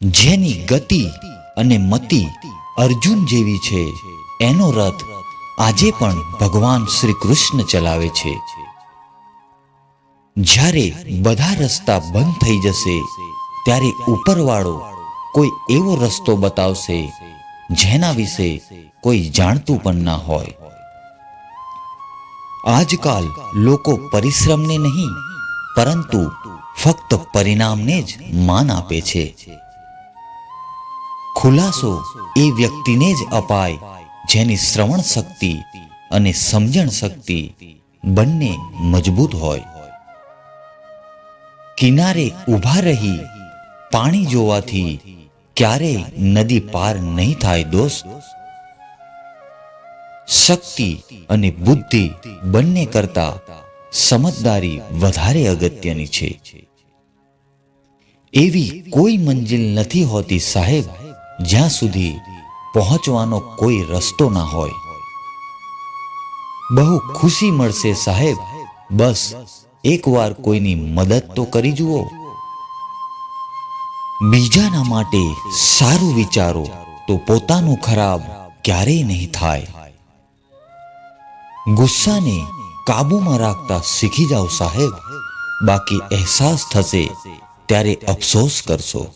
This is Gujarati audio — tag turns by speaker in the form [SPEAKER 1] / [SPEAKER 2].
[SPEAKER 1] જેની ગતિ અને મતિ અર્જુન જેવી છે, એનો રથ આજે પણ ભગવાન શ્રી કૃષ્ણ ચલાવે છે. જ્યારે બધા રસ્તા બંધ થઈ જશે, ત્યારે ઉપરવાળો કોઈ એવો રસ્તો બતાવશે, જેના વિશે કોઈ જાણતું પણ ના હોય. આજકાલ લોકો પરિશ્રમને નહીં, પરંતુ ફક્ત પરિણામને જ માન આપે છે. ખુલાસો એ વ્યક્તિને જ અપાય, જેની શ્રવણ શક્તિ અને સમજણ શક્તિ બંને મજબૂત હોય. કિનારે ઊભા રહી પાણી જોવાથી ક્યારેય નદી પાર નહીં થાય દોસ્ત? શક્તિ અને બુદ્ધિ બંને કરતા સમજદારી વધારે અગત્યની છે. એવી કોઈ મંજિલ નથી હોતી સાહેબ જ્યાં સુધી પહોંચવાનો કોઈ રસ્તો ના હોય. બહુ ખુશી મળશે સાહેબ. બસ એકવાર કોઈની મદદ તો કરી જુઓ. બીજાના માટે સારું વિચારો તો પોતાનું ખરાબ ક્યારેય નહીં થાય. ગુસ્સાને કાબૂમાં રાખતા શીખી જાઓ સાહેબ. બાકી અહેસાસ થશે ત્યારે અફસોસ કરશો.